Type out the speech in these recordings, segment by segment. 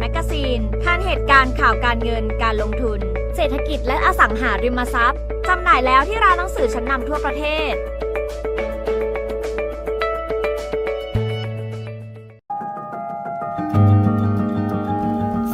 แมกกาซีนทานเหตุการณ์ข่าวการเงินการลงทุน เศรษฐกิจและอสังหาริมทรัพย์จำหน่ายแล้วที่ร้านหนังสือชั้นนำทั่วประเทศ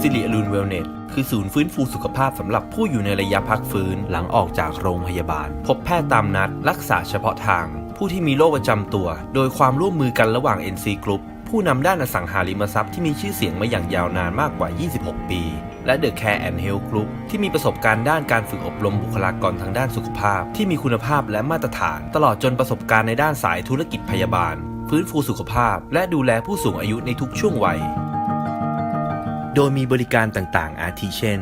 สิริอรุณเวลเนสคือศูนย์ฟื้นฟูสุขภาพสำหรับผู้อยู่ในระยะพักฟื้นหลังออกจากโรงพยาบาล พบแพทย์ตามนัด รักษาเฉพาะทาง ผู้ที่มีโรคประจำตัว โดยความร่วมมือกันระหว่าง NC Group ผู้นำด้านอสังหาริมทรัพย์ที่มีชื่อเสียงมาอย่างยาวนานมากกว่า 26 ปี และ The Care and Health Group ที่มีประสบการณ์ด้านการฝึกอบรมบุคลากรทางด้านสุขภาพ ที่มีคุณภาพและมาตรฐาน ตลอดจนประสบการณ์ในด้านสายธุรกิจพยาบาล ฟื้นฟูสุขภาพ และดูแลผู้สูงอายุในทุกช่วงวัย โดยมีบริการต่างๆ อาทิเช่น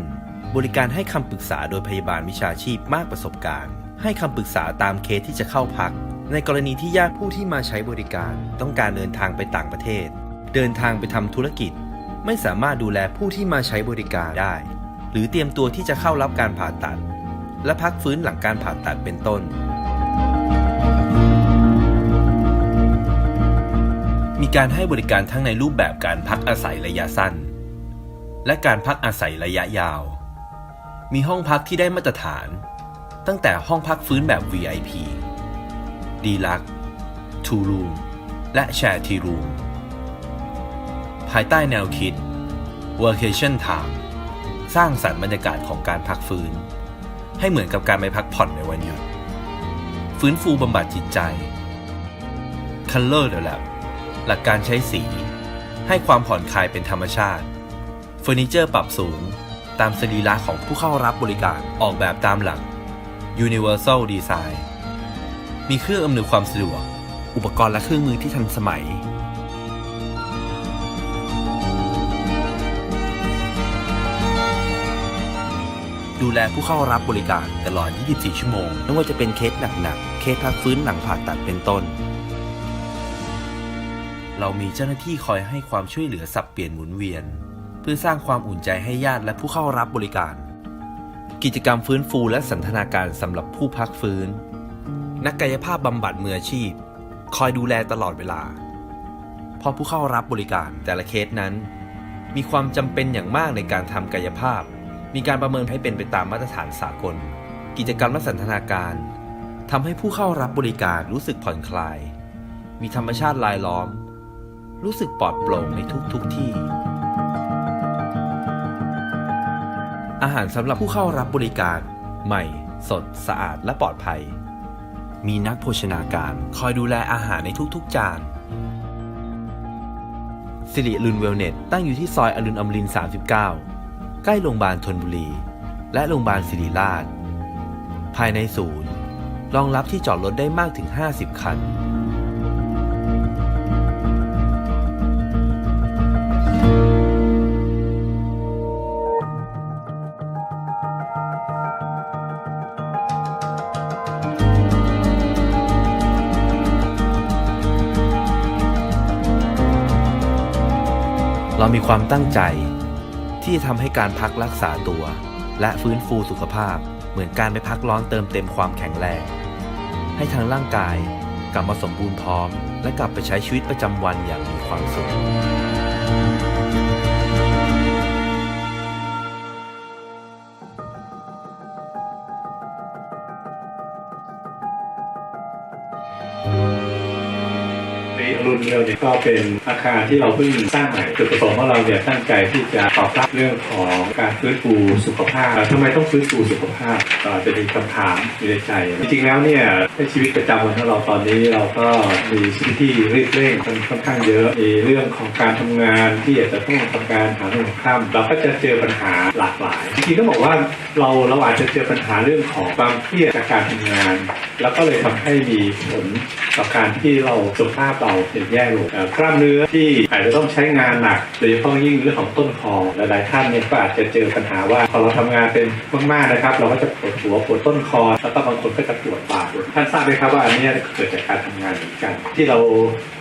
บริการให้คำปรึกษาโดยพยาบาลวิชาชีพมากประสบการณ์ ให้คำปรึกษาตามเคสที่จะเข้าพัก ในกรณีที่ญาติผู้ที่มาใช้บริการต้องการเดินทางไปต่างประเทศ เดินทางไปทำธุรกิจ ไม่สามารถดูแลผู้ที่มาใช้บริการได้ หรือเตรียมตัวที่จะเข้ารับการผ่าตัด และพักฟื้นหลังการผ่าตัดเป็นต้น มีการให้บริการทั้งในรูปแบบการพักอาศัยระยะสั้น และการพักอาศัยระยะยาว มีห้องพักที่ได้มาตรฐาน ตั้งแต่ห้องพักฟื้นแบบ VIP d e l u x e Two Room และ Share Tea Room ภายใต้แนวคิด Workation Time สร้างสรรค์บรรยากาศของการพักฟื้น ให้เหมือนกับการไปพักผ่อนในวันหยุด ฟื้นฟูบำบัดจิตใจ Color the Lab หลักการใช้สี ให้ความผ่อนคลายเป็นธรรมชาติเฟอร์นิเจอร์ปรับสูง ตามสรีระของผู้เข้ารับบริการออกแบบตามหลัก Universal Design มีเครื่องอำนวยความสะดวก อุปกรณ์และเครื่องมือที่ทันสมัย ดูแลผู้เข้ารับบริการตลอด 24 ชั่วโมง ไม่ว่าจะเป็นเคสหนักๆ เคสพักฟื้นหลังผ่าตัดเป็นต้น เรามีเจ้าหน้าที่คอยให้ความช่วยเหลือสับเปลี่ยนหมุนเวียน เพื่อสร้างความอุ่นใจให้ญาติและผู้เข้ารับบริการ กิจกรรมฟื้นฟูและสันทนาการสำหรับผู้พักฟื้น นักกายภาพบำบัดมืออาชีพ คอยดูแลตลอดเวลา เพราะผู้เข้ารับบริการแต่ละเคสนั้น มีความจำเป็นอย่างมากในการทำกายภาพ มีการประเมินให้เป็นไปตามมาตรฐานสากล กิจกรรมและสันทนาการทำให้ผู้เข้ารับบริการรู้สึกผ่อนคลาย มีธรรมชาติรายล้อม รู้สึกปลอดโปร่งในทุกทุกที่ อาหารสำหรับผู้เข้ารับบริการ ใหม่ สด สะอาดและปลอดภัย มีนักโภชนาการ คอยดูแลอาหารในทุกๆจานสิริลุนเวลเนตตั้งอยู่ที่ซอยอรุณอมริน 39 ใกล้โรงพยาบาลทนบุรี และโรงพยาบาลศิริราช ภายในศูนย์ รองรับที่จอดรถได้มากถึง 50 คัน มีความตั้งใจ ที่จะทำให้การพักรักษาตัว และฟื้นฟูสุขภาพ เหมือนการไปพักร้อนเติมเต็มความแข็งแรง ให้ทางร่างกายกลับมาสมบูรณ์พร้อม และกลับไปใช้ชีวิตประจำวันอย่างมีความสุข รุ่นเราเนี่ยก็เป็นอาคารที่เราเพิ่งสร้างใหม่จุดประสงค์ของเราเนี่ยตั้งใจที่จะตอบรับเรื่องของการฟื้นฟูสุขภาพทำไมต้องฟื้นฟูสุขภาพ จะมีคำถามอยู่ในใจ จริงๆแล้วเนี่ยในชีวิตประจำวันของเราตอนนี้เราก็มีชีวิตที่รีบเร่งค่อนข้างเยอะมีเรื่องของการทำงานที่อาจจะต้องทำการหาเรื่องของข้ามเราก็จะเจอปัญหาหลากหลายจริงๆต้องบอกว่าเราเราอาจจะเจอปัญหาเรื่องของความเครียดจากการทำงาน แล้วก็เลยทำให้มีผลต่อการที่เราสุขภาพเราเป็นแย่ลงเอ่อกล้ามเนื้อที่อาจจะต้องใช้งานหนักโดยเฉพาะยิ่งเรื่องของต้นคอหลายๆท่านเนี่ยก็อาจจะเจอปัญหาว่าพอเราทำงานเป็นมากๆนะครับ เราก็จะปวดหัวปวดต้นคอแล้วก็บางคนก็จะปวดบ่าท่านทราบไหมครับว่าอันนี้เกิดจากการทำงานเหมือนกัน ที่เรา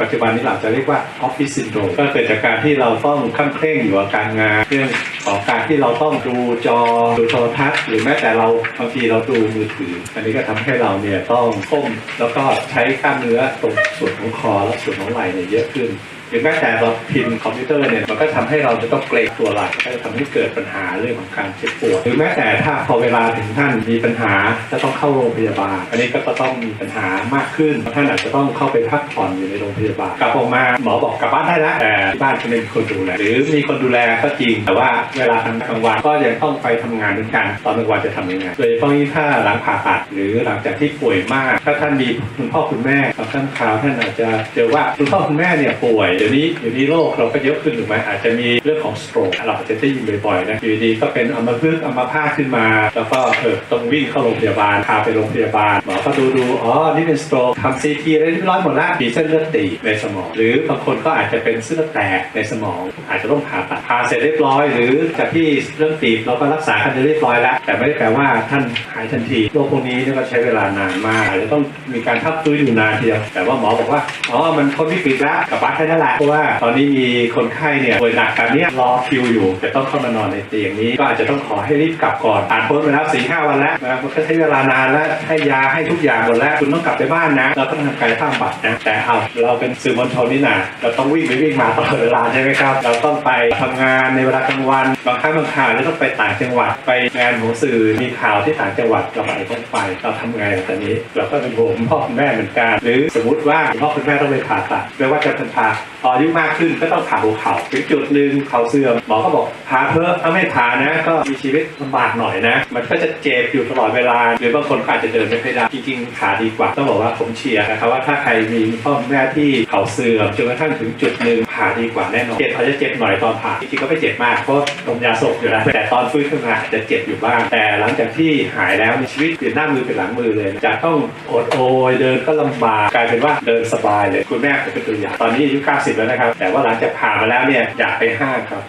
ปัจจุบันนี้เราจะเรียกว่าออฟฟิศซินโดรมก็เกิดจากการที่เราต้องข้างเคร่งอยู่กับการงานเรื่องของการที่เราต้องดูจอดูโทรทัศน์หรือแม้แต่เราบางทีเราดูมือถือ อันนี้ก็ทำให้เราเนี่ยต้องก้มแล้วก็ใช้กล้ามเนื้อตรงส่วนของคอและส่วนของไหล่เนี่ยเยอะขึ้น หรือแม้แต่เราพิมพ์คอมพิวเตอร์เนี่ยมันก็ทำให้เราจะต้องเกรงตัวหลักก็จะทำให้เกิดปัญหาเรื่องของการเจ็บปวด หรือแม้แต่ถ้าพอเวลาถึงท่านมีปัญหาจะต้องเข้าโรงพยาบาล อันนี้ก็จะต้องมีปัญหามากขึ้นท่านอาจจะต้องเข้าไปพักผ่อนอยู่ในโรงพยาบาลกลับออกมาหมอบอกกลับบ้านได้แล้วแต่ที่บ้านจะไม่มีคนดูแลหรือมีคนดูแลก็จริง แต่ว่าเวลาทำกลางวันก็ยังต้องไปทำงานเหมือนกันตอนกลางวันจะทำยังไงโดยเฉพาะยิ่ถ้าหลังผ่าตัดหรือหลังจากที่ป่วยมาก ถ้าท่านมีคุณพ่อคุณแม่บางครั้งคราวท่านอาจจะเจอว่าคุณพ่อคุณแม่เนี่ยป่วยเดี๋ยวนี้อยู่นี้โรคเราก็เยอะขึ้นถูกไหมอาจจะมีเรื่องของสโตรกเราอาจจะได้ยินบ่อยๆนะอยู่ดีก็เป็นอัมพฤกษ์อัมพาตขึ้นมา แล้วก็เออต้องวิ่งเข้าโรงพยาบาลพาไปโรงพยาบาลหมอก็ดูดูอ๋อนี่เป็นสโตรกทำซีทีอะไรเรียบร้อยหมดแล้วมีเส้นเลือดตีในสมอง หรือบางคนก็อาจจะเป็นเส้นเลือดแตกในสมอง อาจจะต้องผ่าตัดผ่าเสร็จเรียบร้อย หรือจากที่เรื่องตีบเราก็รักษากันเรียบร้อยแล้ว แต่ไม่ได้แปลว่าท่านหายทันทีโรคพวกนี้เนี่ยก็ใช้เวลานานมากอาจจะต้องมีการพักฟื้นอยู่นานทีเดียวแต่ว่าหมอบอกว่าอ๋อมันพ้นวิกฤตแล้วกลับบ้านได้แล้วเพราะว่าตอนนี้มีคนไข้เนี่ยป่วยหนักกันเนี่ยรอคิวอยู่จะต้องเข้ามานอนในเตียงนี้ ก็อาจจะต้องขอให้รีบกลับก่อนผ่านพ้นไปแล้วสี่ห้าวันแล้วนะครับมันก็ใช้เวลานานแล้วให้ยาให้ทุกอย่างหมดแล้วคุณต้องกลับไปบ้านนะ เราต้องทำกายภาพบำบัดนะแต่เอาเราเป็นสื่อมวลชนนี่นะเราต้องวิ่งไปวิ่งมาตลอดเวลาใช่ไหมครับ เราต้องไปทำงานในเวลากลางวันบางครั้งบางคราวเราต้องไปต่างจังหวัดไปงานของสื่อมีข่าวที่ต่างจังหวัดเราอาจจะต้องไปเราทำไงตอนนี้ เราก็เป็นห่วงพ่อแม่เหมือนกัน หรือสมมติว่าพ่อคุณแม่ต้องไปผ่าตัดไม่ว่าจะเป็นผ่าพออายุมากขึ้นก็ต้องผ่าหัวเข่าถึงจุดหนึ่งเข่าเสื่อมหมอก็บอกผ่าเพิ่มถ้าไม่ผ่านะ ก็มีชีวิตลำบากหน่อยนะ มันก็จะเจ็บอยู่ตลอดเวลา หรือบางคนก็อาจจะเดินไม่ค่อยได้จริงๆขาดีกว่าต้องบอกว่าผมเชียร์นะครับว่าถ้าใครมีพ่อแม่ที่เข่าเสื่อมจนกระทั่งถึงจุดหนึ่ง ผ่าดีกว่าแน่นอนเจ็บอาจจะเจ็บหน่อยตอนผ่าจริงๆก็ไม่เจ็บมากเพราะลมยาสลบอยู่แล้วแต่ตอนฟื้นขึ้นมาจะเจ็บอยู่บ้าง แต่หลังจากที่หายแล้วมีชีวิตเปลี่ยนหน้ามือเป็นหลังมือเลยจากต้องอดโอยเดินก็ลำบากกลายเป็นว่าเดินสบายเลยคุณแม่ผมเป็นตัวอย่างตอนนี้อายุ90แล้วนะครับแต่ว่าหลังจากผ่ามาแล้วเนี่ยอยากไปห้างครับ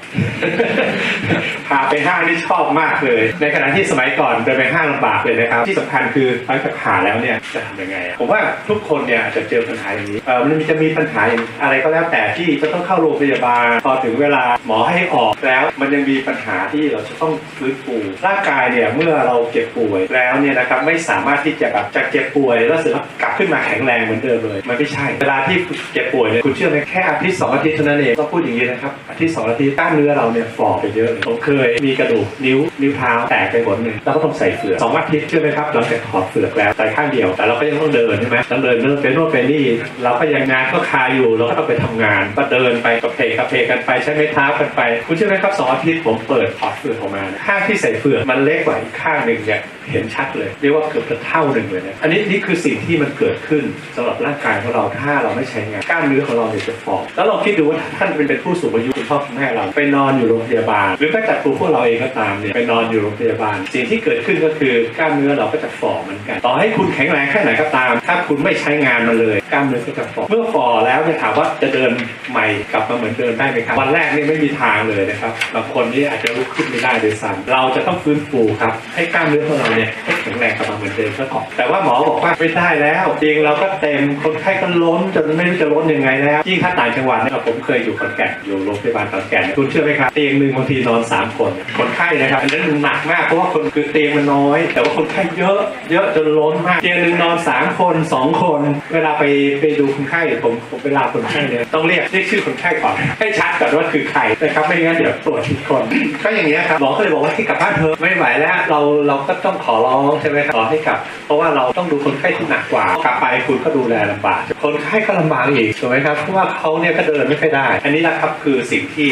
พาไปห้างนี่ชอบมากเลย ในขณะที่สมัยก่อนเดินไปห้างลำบากเลยนะครับ ที่สำคัญคือหลังจากผ่าแล้วเนี่ยจะทำยังไง ผมว่าทุกคนเนี่ยอาจจะเจอปัญหาอย่างนี้เออมันจะมีปัญหาอย่างอะไรก็แล้วแต่ที่จะต้องเข้าโรงพยาบาลพอถึงเวลาหมอให้ออกแล้ว มันยังมีปัญหาที่เราจะต้องฟื้นฟูร่างกายเนี่ยเมื่อเราเจ็บป่วยแล้วเนี่ยนะครับไม่สามารถที่จะแบบจากเจ็บป่วย แล้วเสร็จแล้วกลับขึ้นมาแข็งแรงเหมือนเดิมเลย มันไม่ใช่ เวลาที่เจ็บป่วยเนี่ยคุณเชื่อไหมแค่อาทิตย์สองอาทิตย์เท่านั้นเองต้องพูดอย่างนี้นะครับอาทิตย์สองอาทิตย์กล้ามเนื้อเราเนี่ยฝ่อไปเยอะผมเคยมีกระดูกนิ้วนิ้วเท้าแตกไปหมดหนึ่งแล้วก็ต้องใส่เฟือกสองอาทิตย์เชื่อไหมครับเราจะถอดเฟือกแล้วใส่ข้างเดียว แต่เราก็ยังต้องเดินใช่ไหมต้องเดินเดินไปโน่นไปนี่เราก็ยังงานก็คาอยู่เราก็ต้องไปทำงานก็เดินไปกระเพกกระเพกกันไปใช้ไม้เท้ากันไป คุณเชื่อไหมครับสองอาทิตย์ผมเปิดถอดเฟือกออกมาข้างที่ใส่เฟือกมันเล็กกว่าอีกข้างหนึ่งเนี่ยเห็นชัดเลยเรียกว่าเกือบจะเท่าหนึ่งเลยนะอันนี้นี่คือสิ่งที่มันเกิดขึ้นสำหรับร่างกายของเราถ้าเราไม่ใช้งานกล้ามเนื้อของเราเนี่ยจะฝ่อแล้วเราคิดดูว่าท่านเป็นผู้สูงอายุคุณพ่อคุณแม่เราไปนอนอยู่โรงพยาบาล หรือแม้แต่ครูพวกเราเองก็ตามเนี่ยไปนอนอยู่โรงพยาบาล สิ่งที่เกิดขึ้นก็คือกล้ามเนื้อเราก็จะฝ่อเหมือนกัน ต่อให้คุณแข็งแรงแค่ไหนก็ตาม ถ้าคุณไม่ใช้งานมันเลยกล้ามเนื้อก็จะฝ่อเมื่อฝ่อแล้วเนี่ยถามว่าจะเดินใหม่กลับมาเหมือนเดิมได้ไหมครับวันแรกนี่ไม่มีทางเลยนะครับบางคนนี่อาจจะลุกขึ้นไม่ได้โดยซ้ำเราจะต้องฟื้นฟูครับให้กล้ามเนื้อของเราเนี่ยให้แข็งแรงกลับมาเหมือนเดิมซะก่อนแต่ว่าหมอบอกว่าไม่ได้แล้วเตียงเราก็เต็มคนไข้ก็ล้นจนไม่รู้จะล้นยังไงแล้วยิ่งถ้าต่างจังหวัดเนี่ยผมเคยอยู่ขอนแก่นอยู่โรงพยาบาลขอนแก่นคุณเชื่อไหมครับเตียงหนึ่งบางทีนอนสามคนคนไข้นะครับ อันนั้นหนักมากเพราะว่าคนคือเตียงมันน้อย แต่ว่าคนไข้เยอะ เยอะจนล้นมากเตียงหนึ่งนอนสามคนสองคน เวลาไปไปดูคนไข้ผมผมเวลาคนไข้เนี่ยต้องเรียกเรียกชื่อคนไข้ก่อนให้ชัดก่อนว่าคือใครนะครับไม่งั้นเดี๋ยวตรวจผิดคนก็อย่างนี้ครับหมอก็เลยบอกว่าให้กลับบ้านเถอะไม่ไหวแล้วเราเราก็ต้องขอร้องใช่ไหมครับขอให้กลับ เพราะว่าเราต้องดูคนไข้ที่หนักกว่ากลับไปคุณก็ดูแลลำบากคนไข้ก็ลำบากอีกถูกไหมครับเพราะว่าเขาเนี่ยก็เดินไม่ค่อยได้ อันนี้นะครับคือสิ่งที่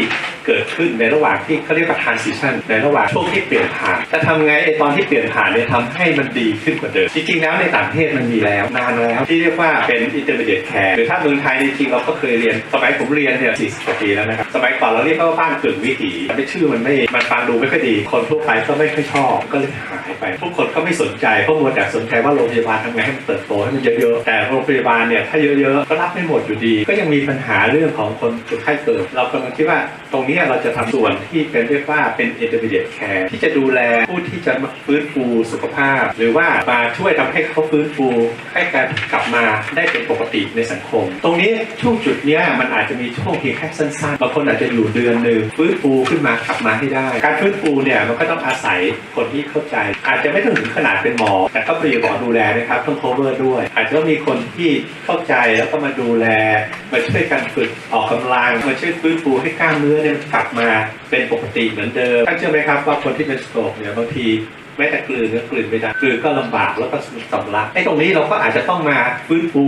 เกิดขึ้นในระหว่างที่เขาเรียกว่า transition ในระหว่างช่วงที่เปลี่ยนผ่านจะทำไงไอตอนที่เปลี่ยนผ่านเนี่ยทำให้มันดีขึ้นกว่าเดิม จริงๆแล้วในต่างประเทศมันมีแล้วนานแล้วที่เรียกว่าเป็น intermediate care หรือถ้าเมืองไทยจริงๆเราก็เคยเรียน สมัยผมเรียนเนี่ย40กว่าปีแล้วนะครับสมัยก่อนเราเรียกว่าบ้านกึ่งวิถีแต่ชื่อมันไม่มันฟังดูไม่ค่อยดี คนทั่วไปก็ไม่ค่อยชอบก็เลยหายไปทุกคนก็ไม่สนใจเพราะมัวแต่สนใจว่าโรงพยาบาลทำไงให้มันเติบโตให้มันเยอะๆแต่โรงพยาบาลเนี่ยถ้าเยอะๆก็รับไม่หมดอยู่ดี ก็ยังมีปัญหาเรื่องของคนคนไข้เกิด เรากำลังคิดว่าตรงเนี้ยเราจะทำส่วนที่เป็นเรียกว่าเป็น intermediate care ที่จะดูแลผู้ที่จะมาฟื้นฟูสุขภาพ หรือว่ามาช่วยทำให้เขาฟื้นฟูให้การกลับมาได้เป็นปกติในสังคม ตรงนี้ช่วงจุดเนี้ยมันอาจจะมีช่วงเพียงแค่สั้นๆบางคนอาจจะอยู่เดือนหนึ่งฟื้นฟูขึ้นมากลับมาให้ได้ การฟื้นฟูเนี่ยมันก็ต้องอาศัยคนที่เข้าใจ อาจจะไม่ต้องถึงขนาดเป็นหมอ แต่ก็มีหมอดูแลนะครับต้อง cover ด้วย อาจจะต้องมีคนที่เข้า ใจแล้วก็มาดูแล มาช่วยกันฝึกออกกำลัง มาช่วยฟื้นฟูให้กล้ามเนื้อเนี่ยกลับมาเป็นปกติเหมือนเดิมท่านเชื่อไหมครับว่าคนที่เป็นสโตรกเนี่ยบางที แม้แต่กลืนก็กลืนไม่ได้กลืนก็ลำบากแล้วก็สำลักไอ้ตรงนี้เราก็อาจจะต้องมาฟื้นฟู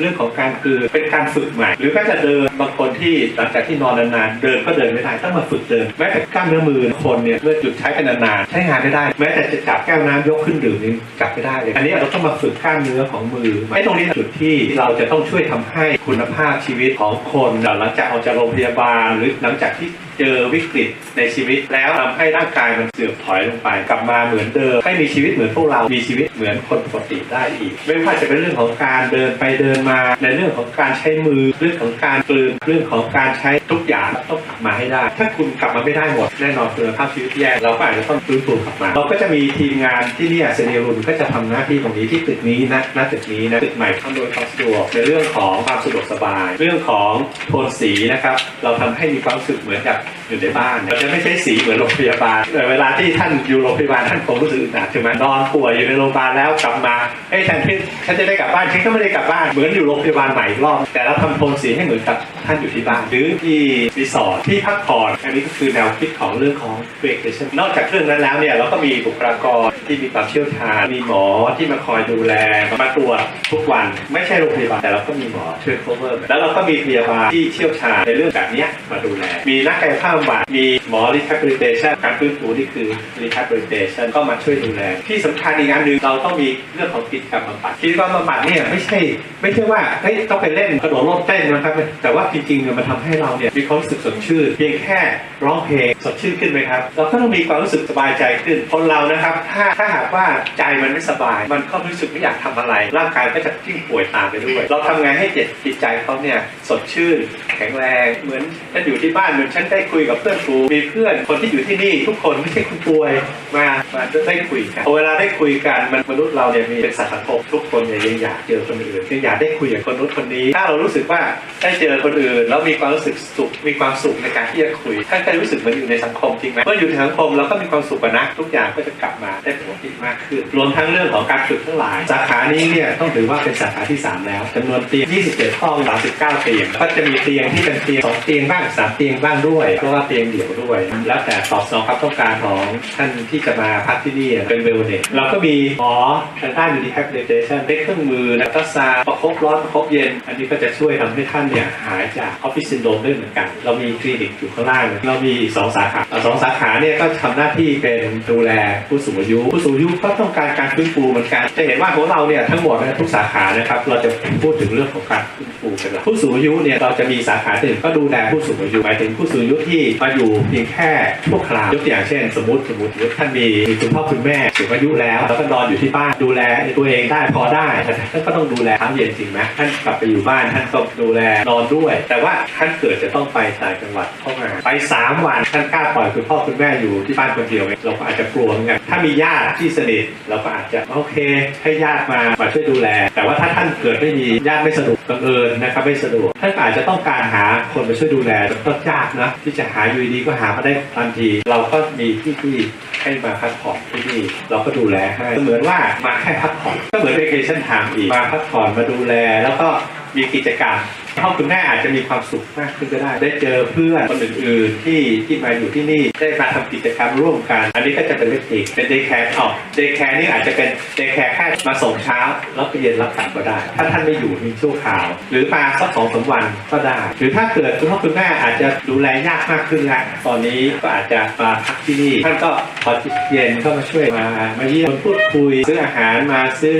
เรื่องของการกลืนเป็นการฝึกใหม่ หรือแม้แต่เดินบางคนที่หลังจากที่นอนนานๆเดินก็เดินไม่ได้ต้องมาฝึกเดินแม้แต่กล้ามเนื้อมือคนเนี่ยเมื่อหยุดใช้กันนานๆใช้งานไม่ได้ แม้แต่จะจับแก้วน้ำยกขึ้นดื่มนี่จับไม่ได้เลยอันนี้เราต้องมาฝึกกล้ามเนื้อของมือไอ้ตรงนี้จุดที่เราจะต้องช่วยทำให้คุณภาพชีวิตของคนหลังจากออกจากโรงพยาบาลหรือหลังจากที่เจอวิกฤตในชีวิตแล้วทำให้ร่างกายมันเสื่อมถอยลงไปกลับมาเหมือนเดิม ให้มีชีวิตเหมือนพวกเรา มีชีวิตเหมือนคนปกติได้อีก ไม่ว่าจะเป็นเรื่องของการเดินไปเดินมา ในเรื่องของการใช้มือ เรื่องของการกลืน เรื่องของการใช้ทุกอย่างต้องกลับมาให้ได้ ถ้าคุณกลับมาไม่ได้หมด แน่นอนคุณภาพชีวิตแย่ เราก็อาจจะต้องฟื้นฟูกลับมา เราก็จะมีทีมงานที่นี่เซเนียรุนก็จะทำหน้าที่ตรงนี้ที่ตึกนี้นะณตึกนี้นะตึกใหม่ทำโดยความสะดวกในเรื่องของความสะดวกสบาย เรื่องของโทนสีนะครับ เราทำให้มีความรู้สึกเหมือนกับอยู่ในบ้าน เราจะไม่ใช้สีเหมือนโรงพยาบาลเวลาที่ท่านอยู่โรงพยาบาลท่านคงรู้สึกอึดอัดใช่ไหมนอนป่วยอยู่ในโรงพยาบาลแล้วกลับมาเอ้แทนที่ฉันจะได้กลับบ้านฉันก็ไม่ได้กลับบ้านเหมือนอยู่โรงพยาบาลใหม่อีกรอบแต่เราทำโทนสีให้เหมือนกับท่านอยู่ที่บ้านหรือที่รีสอร์ทที่พักผ่อนอันนี้ก็คือแนวคิดของเรื่องของ vacation นอกจากเรื่องนั้นแล้วเนี่ยเราก็มีบุคลากรที่มีความเชี่ยวชาญมีหมอที่มาคอยดูแลมาตรวจทุกวันไม่ใช่โรงพยาบาลแต่เราก็มีหมอช่วย cover แล้วเราก็มีพยาบาลที่เชี่ยวชาญในเรื่องแบบนี้มาดูแลมีนักกายภาพบำบัดมีหมอ rehabilitation การฟื้นฟูนี่คือ rehabilitation ก็มาช่วยดูแล ที่สำคัญอีกอันหนึ่งเราต้องมีเรื่องของกิจกรรมบำบัดกิจกรรมบำบัดเนี่ยไม่ใช่ ไม่ใช่ว่าเฮ้ยต้องไปเล่นกระโดดโลดเต้นนะครับ แต่ว่าจริงๆเนี่ยมันทำให้เราเนี่ยมีความรู้สึกสดชื่นเพียงแค่ร้องเพลงสดชื่นขึ้นไหมครับ เราก็ต้องมีความรู้สึกสบายใจขึ้นคนเรานะครับ ถ้าถ้าหากว่าใจมันไม่สบาย มันก็รู้สึกไม่อยากทำอะไร ร่างกายก็จะยิ่งป่วยตามไปด้วย เราทำไงให้จิตจิตใจเขาเนี่ยสดชื่น แข็งแรงเหมือนฉันอยู่ที่บ้านเหมือนฉันได้คุยกับเพื่อนครูมีเพื่อนคนที่อยู่ที่นี่ทุกคนไม่ใช่คุณป่วยมามาได้คุยกันเวลาได้คุยกันมันมนุษย์เราเนี่ยมีเป็นสัตว์สังคมทุกคนเนี่ยยังอยากเจอคนอื่นยังอยากได้คุยกับคนนู้นคนนี้ ถ้าเรารู้สึกว่าได้เจอคนอื่นแล้วมีความรู้สึกสุขมีความสุขในการที่จะคุยท่านก็รู้สึกเหมือนอยู่ในสังคมจริงไหมเมื่ออยู่ในสังคมเราก็มีความสุขกันนะทุกอย่างก็จะกลับมาได้ปกติมากขึ้น รวมทั้งเรื่องของการฝึกทั้งหลาย สาขานี้เนี่ยต้องถือว่าเป็นสาขาที่ 3 แล้วจำนวนเตียง 27 ห้อง 39 เตียง ก็จะมีเตียงที่เป็นเตียง2เตียงบ้าง3เตียงบ้างด้วยเพราะว่าเตียงเดี่ยวด้วยแล้วแต่ตอบสนองความต้องการของท่านที่จะมาพักที่นี่เป็นเวลเนสเราก็มีหมอทางด้าน rehabilitation ได้เครื่องมือแล้วก็ซาประคบร้อนประคบเย็น อันนี้ก็จะช่วยทำให้ท่านเนี่ยหายจากออฟฟิศซินโดรมได้เหมือนกัน เรามีคลินิกอยู่ข้างล่าง เรามีสองสาขาสองสาขาเนี่ยก็ทำหน้าที่เป็นดูแลผู้สูงอายุ ผู้สูงอายุก็ต้องการการฟื้นฟูเหมือนกัน จะเห็นว่าของเราเนี่ยทั้งหมดนะทุกสาขานะครับเราจะพูดถึงเรื่องของการฟื้นฟูเป็นหลักผู้สูงอายุเนี่ยเราจะมีสาขาหนึ่งก็ดูแลผู้สูงอายุหมายถึงผู้สูงอายุที่มาอยู่พียงแค่ชั่วคราว ยกตัวอย่างเช่น สมมติสมมติท่านมีมีคุณพ่อคุณแม่สูงอายุแล้ว แล้วก็นอนอยู่ที่บ้านดูแลตัวเองได้พอได้แต่ท่านก็ต้องดูแลทั้งเย็นจริงไหมท่านกลับไปอยู่บ้านท่านก็ดูแลนอนด้วย แต่ว่าท่านเกิดจะต้องไปต่างจังหวัดเข้ามาไปสามวันท่านกล้าปล่อยคุณพ่อคุณแม่อยู่ที่บ้านคนเดียวไหมเราก็อาจจะกลัวเหมือนกันถ้ามีญาติที่สนิทเราก็อาจจะโอเค ให้ญาติมามาช่วยดูแล แต่ว่าถ้าท่านเกิดไม่มีญาติไม่สะดวกบังเอิญนะครับไม่สะดวกท่านก็อาจจะต้องการหาคนมาช่วยดูแลแต่ก็ยากนะที่จะหาอยู่ดีก็หามาได้ทันที เราก็มีที่ที่ให้มาพักผ่อนที่นี่เราก็ดูแลให้เหมือนว่ามาแค่พักผ่อนก็เหมือน vacation time อีกมาพักผ่อนมาดูแลแล้วก็มีกิจกรรม พ่อคุณแม่อาจจะมีความสุขมากขึ้นก็ได้ ได้เจอเพื่อนคนอื่นๆที่ที่มาอยู่ที่นี่ได้มาทำกิจกรรมร่วมกัน อันนี้ก็จะเป็นเรื่องอีกเป็นเดย์แคร์ออกเดย์แคร์นี่อาจจะเป็นเดย์แคร์แค่มาส่งเช้า แล้วก็เย็นรับกลับก็ได้ ถ้าท่านไม่อยู่มีชั่วคราว หรือมาสักสองสามวันก็ได้ หรือถ้าเกิดคุณพ่อคุณแม่อาจจะดูแลยากมากขึ้นแล้วตอนนี้ก็อาจจะมาพักที่นี่ท่านก็พอเย็นก็มาช่วยมามาเยี่ยมพูดคุยซื้ออาหารมาซื้อ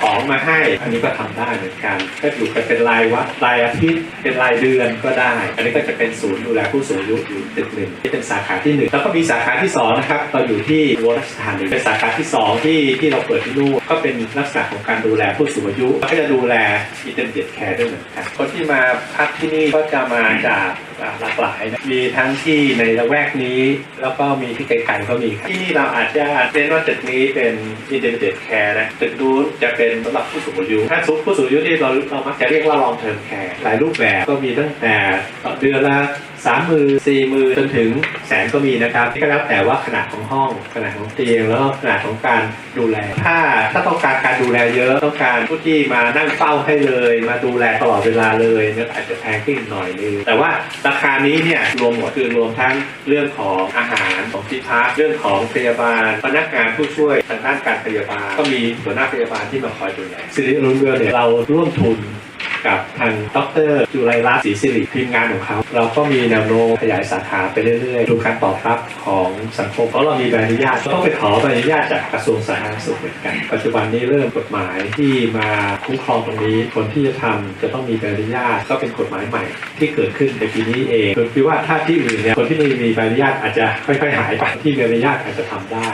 ของมาให้ อันนี้ก็ทำได้เหมือนกัน ก็อยู่กันเป็นรายวัดรายอาทิตย์เป็นรายเดือนก็ได้ อันนี้ก็จะเป็นศูนย์ดูแลผู้สูงอายุอยู่ตึกหนึ่งที่เป็นสาขาที่หนึ่งแล้วก็มีสาขาที่สองนะครับเราอยู่ที่วัราชธานีเป็นสาขาที่สองที่ที่เราเปิดที่นู่นก็เป็นลักษณะของการดูแลผู้สูงอายุก็จะดูแลอินเตอร์เน็ตแคร์ด้วยเหมือนกันคนที่มาพักที่นี่ก็จะมาจาก หลากหลาย มีทั้งที่ในละแวกนี้ แล้วก็มีที่ไกลๆก็มีที่เราอาจจะเน้นว่าตึกนี้เป็นอินเตอร์เน็ตแคร์นะตึกนู้นจะเป็นสำหรับผู้สูงอายุถ้าสุผู้สูงอายุที่เราเรามักจะเรียกว่า long term care หลายรูปแบบก็มีตั้งแต่เดือนละ สามหมื่นสี่หมื่นจนถึงแสนก็มีนะครับก็แล้วแต่ว่าขนาดของห้องขนาดของเตียงแล้วก็ขนาดของการดูแล ถ้าถ้าต้องการการดูแลเยอะต้องการผู้ที่มานั่งเฝ้าให้เลย มาดูแลตลอดเวลาเลยเนี่ยอาจจะแพงขึ้นหน่อยนึงแต่ว่าราคานี้เนี่ยรวมหมดคือรวมทั้งเรื่องของอาหารของที่พักเรื่องของพยาบาล พนักงานผู้ช่วยทางด้านการพยาบาล ก็มีหัวหน้าพยาบาลที่มาคอยดูแลสิริรุ่งเรืองเนี่ยเราร่วมทุน กับทางดรจุไรรัตน์ศรีสิริทีมงานของเขา เราก็มีแนวโน้มขยายสาขาไปเรื่อยๆ ดูการตอบรับของสังคม เพราะเรามีใบอนุญาตต้องไปขอใบอนุญาตจากกระทรวงสาธารณสุขเหมือนกัน ปัจจุบันนี้เริ่มกฎหมายที่มาคุ้มครองตรงนี้ คนที่จะทำจะต้องมีใบอนุญาต ก็เป็นกฎหมายใหม่ ที่เกิดขึ้นในปีนี้เองคือว่าถ้าที่อื่นเนี่ยคนที่ไม่มีใบอนุญาตอาจจะค่อยๆหายไปที่มีใบอนุญาตอาจจะทำได้